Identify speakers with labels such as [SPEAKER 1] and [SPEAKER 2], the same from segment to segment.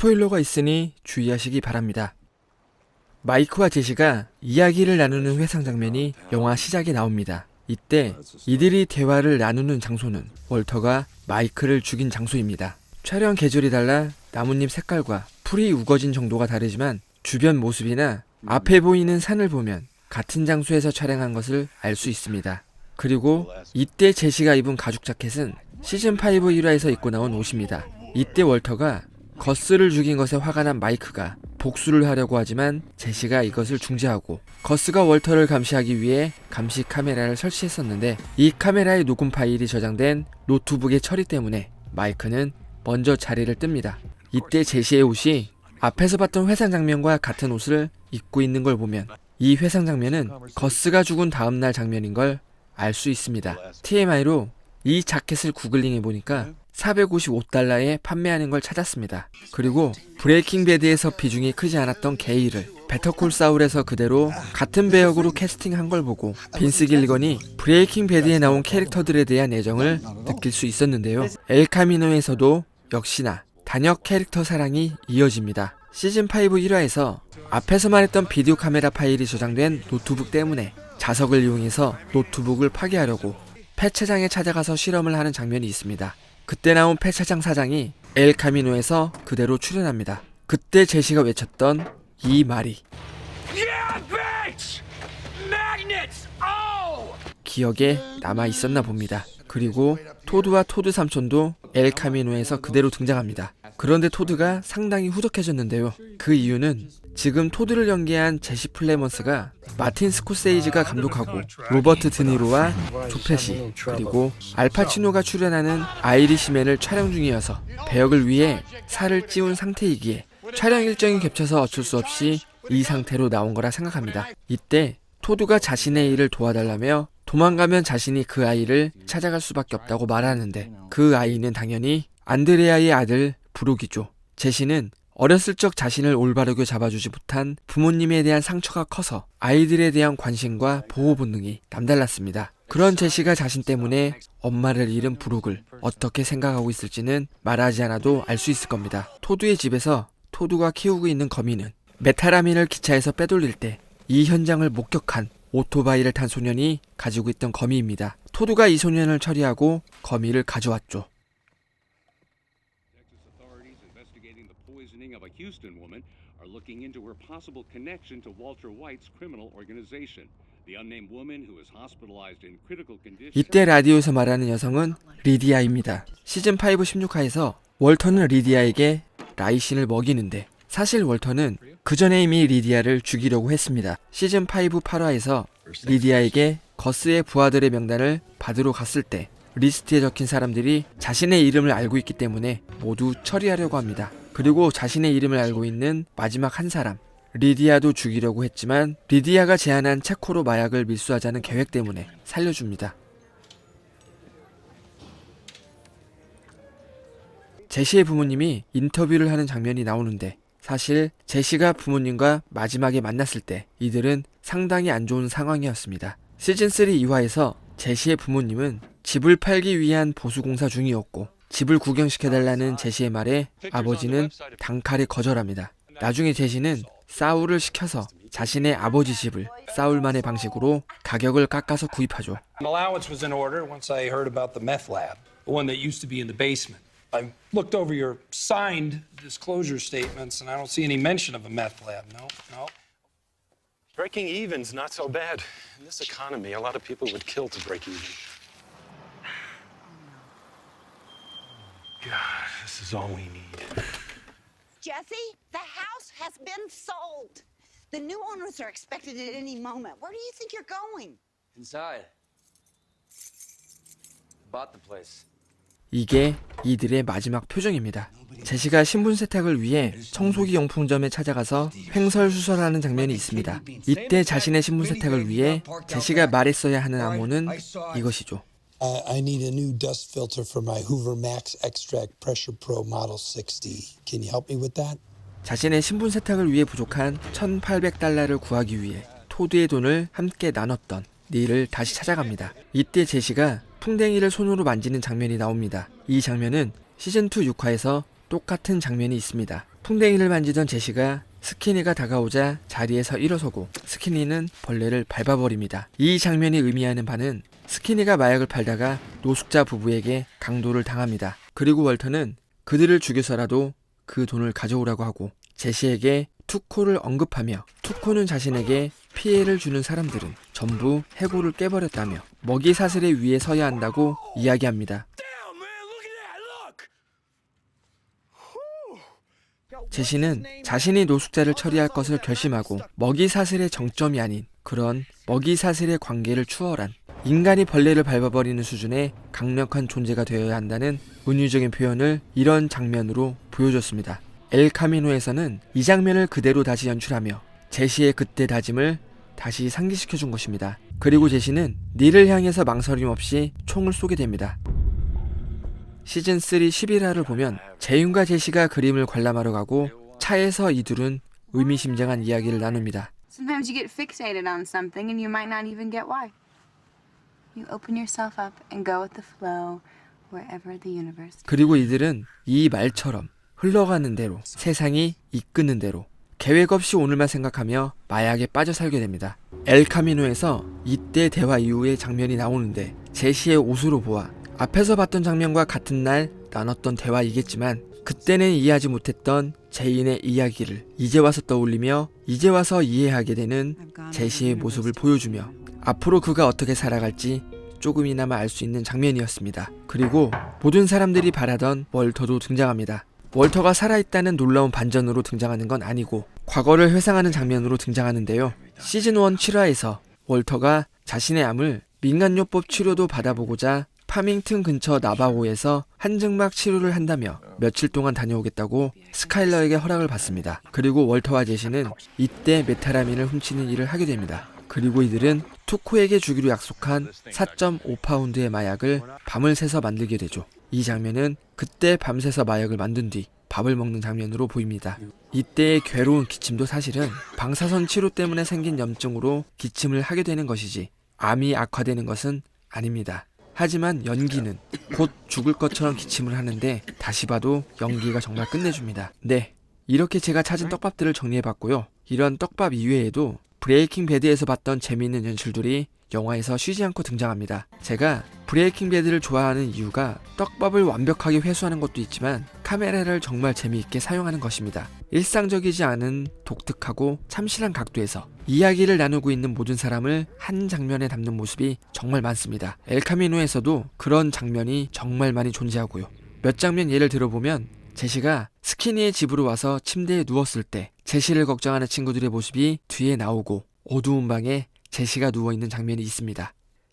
[SPEAKER 1] 스포일러가 있으니 주의하시기 바랍니다. 마이크와 제시가 이야기를 나누는 회상 장면이 영화 시작에 나옵니다. 이때 이들이 대화를 나누는 장소는 월터가 마이크를 죽인 장소입니다. 촬영 계절이 달라 나뭇잎 색깔과 풀이 우거진 정도가 다르지만 주변 모습이나 앞에 보이는 산을 보면 같은 장소에서 촬영한 것을 알 수 있습니다. 그리고 이때 제시가 입은 가죽 자켓은 시즌5 1화에서 입고 나온 옷입니다. 이때 월터가 거스를 죽인 것에 화가 난 마이크가 복수를 하려고 하지만 제시가 이것을 중지하고 거스가 월터를 감시하기 위해 감시 카메라를 설치했었는데 이 카메라의 녹음 파일이 저장된 노트북의 처리 때문에 마이크는 먼저 자리를 뜹니다. 이때 제시의 옷이 앞에서 봤던 회상 장면과 같은 옷을 입고 있는 걸 보면 이 회상 장면은 거스가 죽은 다음날 장면인 걸 알 수 있습니다. TMI로 이 자켓을 구글링해 보니까 455달러에 판매하는 걸 찾았습니다. 그리고 브레이킹 배드에서 비중이 크지 않았던 게이를 베터콜 사울에서 그대로 같은 배역으로 캐스팅한 걸 보고 빈스 길건이 브레이킹 배드에 나온 캐릭터들에 대한 애정을 느낄 수 있었는데요. 엘 카미노에서도 역시나 단역 캐릭터 사랑이 이어집니다. 시즌 5 1화에서 앞에서 말했던 비디오 카메라 파일이 저장된 노트북 때문에 자석을 이용해서 노트북을 파괴하려고 폐차장에 찾아가서 실험을 하는 장면이 있습니다. 그때 나온 폐차장 사장이 엘 카미노에서 그대로 출연합니다. 그때 제시가 외쳤던 이 말이
[SPEAKER 2] Yeah!
[SPEAKER 1] 기억에 남아 있었나 봅니다. 그리고 토드와 토드 삼촌도 엘 카미노에서 그대로 등장합니다. 그런데 토드가 상당히 후적해졌는데요. 그 이유는 지금 토드를 연기한 제시 플레먼스가 마틴 스코세이지가 감독하고 로버트 드니로와 조페시 그리고 알파치노가 출연하는 아이리시맨을 촬영 중이어서 배역을 위해 살을 찌운 상태이기에 촬영 일정이 겹쳐서 어쩔 수 없이 이 상태로 나온 거라 생각합니다. 이때 토드가 자신의 일을 도와달라며 도망가면 자신이 그 아이를 찾아갈 수밖에 없다고 말하는데 그 아이는 당연히 안드레아의 아들 브룩이죠. 제시는 어렸을 적 자신을 올바르게 잡아주지 못한 부모님에 대한 상처가 커서 아이들에 대한 관심과 보호 본능이 남달랐습니다. 그런 제시가 자신 때문에 엄마를 잃은 브룩을 어떻게 생각하고 있을지는 말하지 않아도 알 수 있을 겁니다. 토두의 집에서 토두가 키우고 있는 거미는 메타라민을 기차에서 빼돌릴 때 이 현장을 목격한 오토바이를 탄 소년이 가지고 있던 거미입니다. 토두가 이 소년을 처리하고 거미를 가져왔죠. 이때 라디오에서 말하는 여성은 리디아입니다. 시즌 5 16화에서 월터는 리디아에게 라이신을 먹이는데 사실 월터는 그 전에 이미 리디아를 죽이려고 했습니다. 시즌 5 8화에서 리디아에게 거스의 부하들의 명단을 받으러 갔을 때 리스트에 적힌 사람들이 자신의 이름을 알고 있기 때문에 모두 처리하려고 합니다. 그리고 자신의 이름을 알고 있는 마지막 한 사람 리디아도 죽이려고 했지만 리디아가 제안한 체코로 마약을 밀수하자는 계획 때문에 살려줍니다. 제시의 부모님이 인터뷰를 하는 장면이 나오는데 사실 제시가 부모님과 마지막에 만났을 때 이들은 상당히 안 좋은 상황이었습니다. 시즌3 2화에서 제시의 부모님은 집을 팔기 위한 보수공사 중이었고 집을 구경시켜달라는 제시의 말에 아버지는 단칼에 거절합니다. 나중에 제시는 사울을 시켜서 자신의 아버지 집을 사울만의 방식으로 가격을 깎아서 구입하죠.
[SPEAKER 3] I looked over your signed disclosure statements and I don't see any mention of a meth lab. No, no.
[SPEAKER 4] Breaking even's not so bad. In this economy, a lot of people would kill to break even. Oh, God, this is all we need.
[SPEAKER 5] Jesse, the house has been sold. The new owners are expected at any moment. Where do you think you're going?
[SPEAKER 6] Inside. Bought the place.
[SPEAKER 1] 이게 이들의 마지막 표정입니다. 제시가 신분 세탁을 위해 청소기 용품점에 찾아가서 횡설수설하는 장면이 있습니다. 이때 자신의 신분 세탁을 위해 제시가 말했어야 하는 암호는 이것이죠.
[SPEAKER 7] I need a new dust filter for my Hoover Max Extract Pressure Pro Model 60. Can you help me with that?
[SPEAKER 1] 자신의 신분 세탁을 위해 부족한 1,800달러를 구하기 위해 토드의 돈을 함께 나눴던 닐을 다시 찾아갑니다. 이때 제시가 풍뎅이를 손으로 만지는 장면이 나옵니다. 이 장면은 시즌2 6화에서 똑같은 장면이 있습니다. 풍뎅이를 만지던 제시가 스키니가 다가오자 자리에서 일어서고 스키니는 벌레를 밟아버립니다. 이 장면이 의미하는 바는 스키니가 마약을 팔다가 노숙자 부부에게 강도를 당합니다. 그리고 월터는 그들을 죽여서라도 그 돈을 가져오라고 하고 제시에게 투코를 언급하며 투코는 자신에게 피해를 주는 사람들은 전부 해고를 깨버렸다며 먹이 사슬의 위에 서야 한다고 이야기합니다. 제시는 자신이 노숙자를 처리할 것을 결심하고 먹이 사슬의 정점이 아닌 그런 먹이 사슬의 관계를 추월한 인간이 벌레를 밟아버리는 수준의 강력한 존재가 되어야 한다는 은유적인 표현을 이런 장면으로 보여줬습니다. 엘 카미노에서는 이 장면을 그대로 다시 연출하며 제시의 그때 다짐을 다시 상기시켜 준 것입니다. 그리고 제시는 닐을 향해서 망설임 없이 총을 쏘게 됩니다. 시즌 3 11화를 보면 재윤과 제시가 그림을 관람하러 가고 차에서 이 둘은 의미심장한 이야기를 나눕니다.
[SPEAKER 8] Sometimes you get fixated on something and you might not even get why. You open yourself up and go with the flow wherever the universe.
[SPEAKER 1] 그리고 이들은 이 말처럼 흘러가는 대로 세상이 이끄는 대로 계획 없이 오늘만 생각하며 마약에 빠져 살게 됩니다. 엘 카미노에서 이때 대화 이후의 장면이 나오는데 제시의 옷으로 보아 앞에서 봤던 장면과 같은 날 나눴던 대화이겠지만 그때는 이해하지 못했던 제인의 이야기를 이제 와서 떠올리며 이제 와서 이해하게 되는 제시의 모습을 보여주며 앞으로 그가 어떻게 살아갈지 조금이나마 알 수 있는 장면이었습니다. 그리고 모든 사람들이 바라던 월터도 등장합니다. 월터가 살아있다는 놀라운 반전으로 등장하는 건 아니고 과거를 회상하는 장면으로 등장하는데요. 시즌 1 7화에서 월터가 자신의 암을 민간요법 치료도 받아보고자 파밍튼 근처 나바고에서 한증막 치료를 한다며 며칠 동안 다녀오겠다고 스카일러에게 허락을 받습니다. 그리고 월터와 제시는 이때 메타라민을 훔치는 일을 하게 됩니다. 그리고 이들은 투코에게 주기로 약속한 4.5파운드의 마약을 밤을 새서 만들게 되죠. 이 장면은 그때 밤새서 마약을 만든 뒤 밥을 먹는 장면으로 보입니다. 이때의 괴로운 기침도 사실은 방사선 치료 때문에 생긴 염증으로 기침을 하게 되는 것이지 암이 악화되는 것은 아닙니다. 하지만 연기는 곧 죽을 것처럼 기침을 하는데 다시 봐도 연기가 정말 끝내줍니다. 네. 이렇게 제가 찾은 떡밥들을 정리해봤고요. 이런 떡밥 이외에도 브레이킹 배드에서 봤던 재미있는 연출들이 영화에서 쉬지 않고 등장합니다. 제가 브레이킹 배드를 좋아하는 이유가 떡밥을 완벽하게 회수하는 것도 있지만 카메라를 정말 재미있게 사용하는 것입니다. 일상적이지 않은 독특하고 참신한 각도에서 이야기를 나누고 있는 모든 사람을 한 장면에 담는 모습이 정말 많습니다. 엘카미노에서도 그런 장면이 정말 많이 존재하고요. 몇 장면 예를 들어보면 제시가 스키니의 집으로 와서 침대에 누웠을 때 제시를 걱정하는 친구들의 모습이 뒤에 나오고 어두운 방에 제시가 누워있는 장면이 있습니다.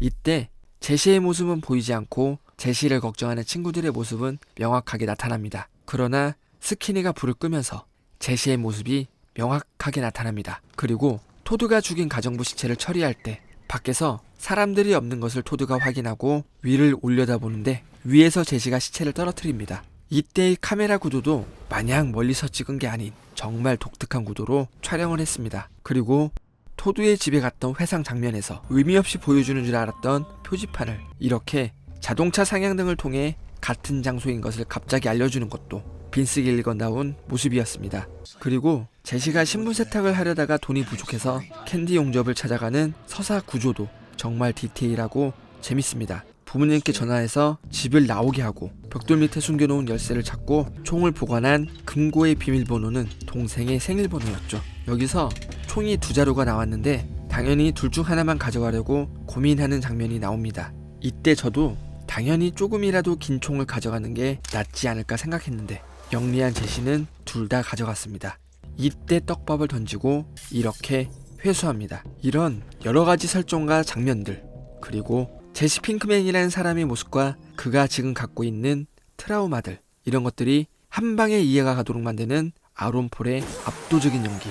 [SPEAKER 1] 이때 제시의 모습은 보이지 않고 제시를 걱정하는 친구들의 모습은 명확하게 나타납니다. 그러나 스키니가 불을 끄면서 제시의 모습이 명확하게 나타납니다. 그리고 토드가 죽인 가정부 시체를 처리할 때 밖에서 사람들이 없는 것을 토드가 확인하고 위를 올려다보는데 위에서 제시가 시체를 떨어뜨립니다. 이때의 카메라 구도도 마냥 멀리서 찍은 게 아닌 정말 독특한 구도로 촬영을 했습니다. 그리고 토드의 집에 갔던 회상 장면에서 의미 없이 보여주는 줄 알았던 표지판을 이렇게 자동차 상향등을 통해 같은 장소인 것을 갑자기 알려주는 것도 빈스 길리건다운 모습이었습니다. 그리고 제시가 신분 세탁을 하려다가 돈이 부족해서 캔디 용접을 찾아가는 서사 구조도 정말 디테일하고 재밌습니다. 부모님께 전화해서 집을 나오게 하고 벽돌 밑에 숨겨놓은 열쇠를 찾고 총을 보관한 금고의 비밀번호는 동생의 생일번호였죠. 여기서 총이 두 자루가 나왔는데 당연히 둘 중 하나만 가져가려고 고민하는 장면이 나옵니다. 이때 저도 당연히 조금이라도 긴 총을 가져가는 게 낫지 않을까 생각했는데 영리한 제시는 둘 다 가져갔습니다. 이때 떡밥을 던지고 이렇게 회수합니다. 이런 여러 가지 설정과 장면들 그리고 제시 핑크맨이라는 사람의 모습과 그가 지금 갖고 있는 트라우마들 이런 것들이 한 방에 이해가 가도록 만드는 아론 폴의 압도적인 연기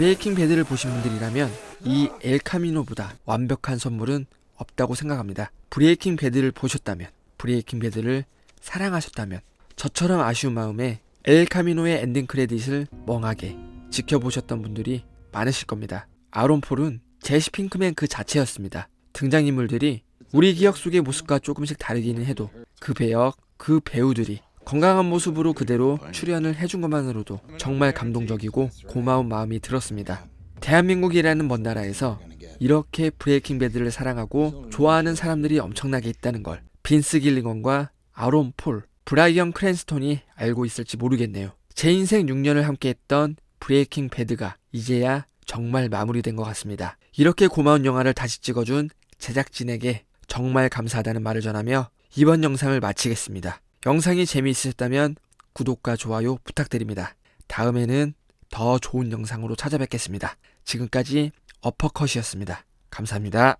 [SPEAKER 1] 브레이킹 배드를 보신 분들이라면 이 엘카미노보다 완벽한 선물은 없다고 생각합니다. 브레이킹 배드를 보셨다면 브레이킹 배드를 사랑하셨다면 저처럼 아쉬운 마음에 엘카미노의 엔딩 크레딧을 멍하게 지켜보셨던 분들이 많으실 겁니다. 아론 폴은 제시 핑크맨 그 자체였습니다. 등장인물들이 우리 기억 속의 모습과 조금씩 다르기는 해도 그 배역, 그 배우들이 건강한 모습으로 그대로 출연을 해준 것만으로도 정말 감동적이고 고마운 마음이 들었습니다. 대한민국이라는 먼 나라에서 이렇게 브레이킹 배드를 사랑하고 좋아하는 사람들이 엄청나게 있다는 걸 빈스 길링원과 아론 폴, 브라이언 크랜스톤이 알고 있을지 모르겠네요. 제 인생 6년을 함께했던 브레이킹 배드가 이제야 정말 마무리된 것 같습니다. 이렇게 고마운 영화를 다시 찍어준 제작진에게 정말 감사하다는 말을 전하며 이번 영상을 마치겠습니다. 영상이 재미있으셨다면 구독과 좋아요 부탁드립니다. 다음에는 더 좋은 영상으로 찾아뵙겠습니다. 지금까지 어퍼컷이었습니다. 감사합니다.